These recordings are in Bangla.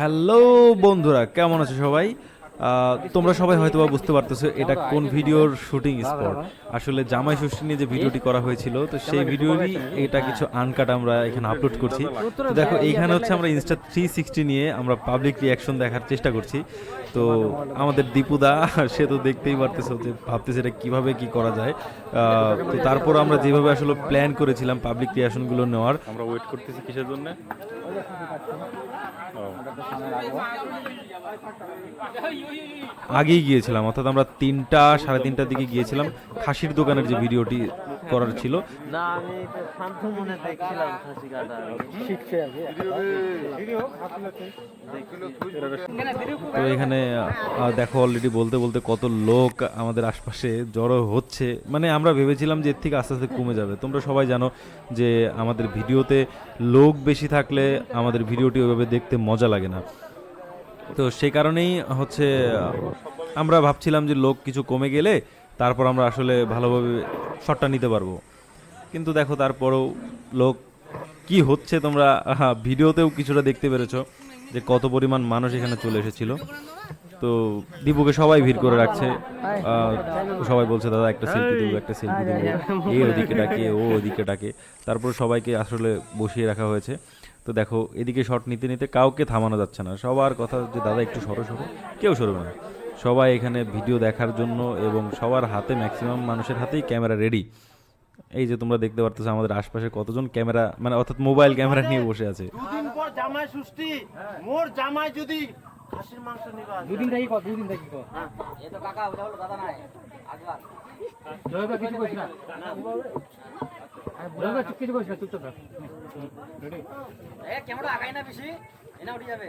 হ্যালো বন্ধুরা কেমন আছো সবাই? আহ, তোমরা সবাই হয়তো বা বুঝতে পারতেছো এটা কোন ভিডিওর শুটিং স্পট। আসলে জামাই ষষ্ঠী নিয়ে যে ভিডিওটি করা হয়েছিল তো সেই ভিডিওরই এটা কিছু আনকাট আমরা এখানে আপলোড করছি। তো দেখো এইখানে হচ্ছে আমরা ইনস্টা থ্রি সিক্সটি নিয়ে আমরা পাবলিক রিয়াকশন দেখার চেষ্টা করছি। তো আমাদের দীপুদা সে তো দেখতেই পারতেছো যে ভাবতেছে এটা কীভাবে কি করা যায়। আহ, তো তারপর আমরা যেভাবে আসলে প্ল্যান করেছিলাম পাবলিক রিয়াকশনগুলো নেওয়ার। আমরা ওয়েট করতেছি কিসের জন্য? আগেই গিয়েছিলাম অর্থাৎ আমরা তিনটা সাড়ে তিনটার দিকে গিয়েছিলাম। খাসির দোকানের যে ভিডিওটি করার ছিল। না আমি তো শান্ত মনে দেখছিলাম খাসি কাটা তো এখানে দেখো অলরেডি বলতে বলতে কত লোক আমাদের আশপাশে জড়ো হচ্ছে। মানে আমরা ভেবেছিলাম যে এর থেকে আস্তে আস্তে কমে যাবে। তোমরা সবাই জানো যে আমাদের ভিডিওতে লোক বেশি থাকলে আমাদের ভিডিওটি ওইভাবে দেখতে মজা লাগে না। তো সেই কারণেই হচ্ছে আমরা ভাবছিলাম যে লোক কিছু কমে গেলে তারপর আমরা আসলে ভালোভাবে শটটা নিতে পারব। কিন্তু দেখো, তারপরেও লোক, কি হচ্ছে তোমরা? ভিডিওতেও কিছুটা দেখতে পেরেছ যে কত পরিমাণ মানুষ এখানে চলে এসেছিল। তো দীপুকে সবাই ভিড় করে রাখছে। সবাই বলছে, দাদা, একটা সেলফি দেবো, একটা সেলফি দেবো। এ ওদিকে ডাকে, ও ওদিকে ডাকে। তারপর সবাইকে আসলে বসিয়ে রাখা হয়েছে। তো দেখো, এদিকে শট নিতে নিতে কাউকে থামানো যাচ্ছে না। সবার কথা যে, দাদা, একটু সরো সরো। কেউ সরবে না। সবাই এখানে ভিডিও দেখার জন্য এবং সবার হাতে ম্যাক্সিমাম মানুষের হাতেই ক্যামেরা রেডি এই যে তোমরা দেখতে পারতেছো আমাদের আশপাশে কতজন ক্যামেরা মানে অর্থাৎ মোবাইল ক্যামেরা নিয়ে বসে আছে। দুদিন পর জামাই ষষ্ঠী মোর জামাই যদি খাসির মাংস নিবা। দুদিন থাকি কত দুদিন থাকি কত এ তো কাকা ওটা হলো দাদা নাই জয়বা কিছু কইছ না। জয়বা কিছু কইছ না চুপচাপ থাক। এ ক্যামেরা আগাই না বেশি এনা উঠে যাবে।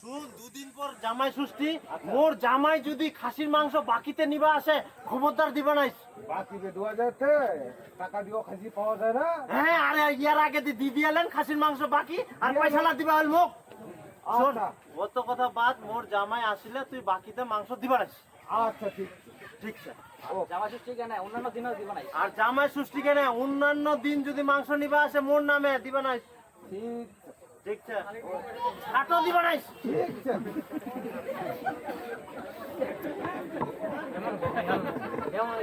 শুন দুদিন পর জামাই ষষ্ঠী মোর জামাই যদি খাসির মাংস বাকিতে নিবা আসে খবরদার দিবা নাই বাকি দু হাজার টাকা দিও খাসি পাওয়া যায় না? হ্যাঁ আরে ইয়ার আগে দি দিয়ে এলেন খাসির মাংস বাকি আর পয়সা দিবা হল মুখ শোন আচ্ছা। কথা বাদ মোর জামাই আসলে তুই বাকিতে মাংস দিবা নাই আচ্ছা ঠিক। ঠিক কেন? অন্যান্য দিনও দিব নাই আর জামাই ষষ্ঠী কেন? অন্যান্য দিন যদি মাংস নিবা আসে মোর নামে দিবা নাই ঠিক কেমন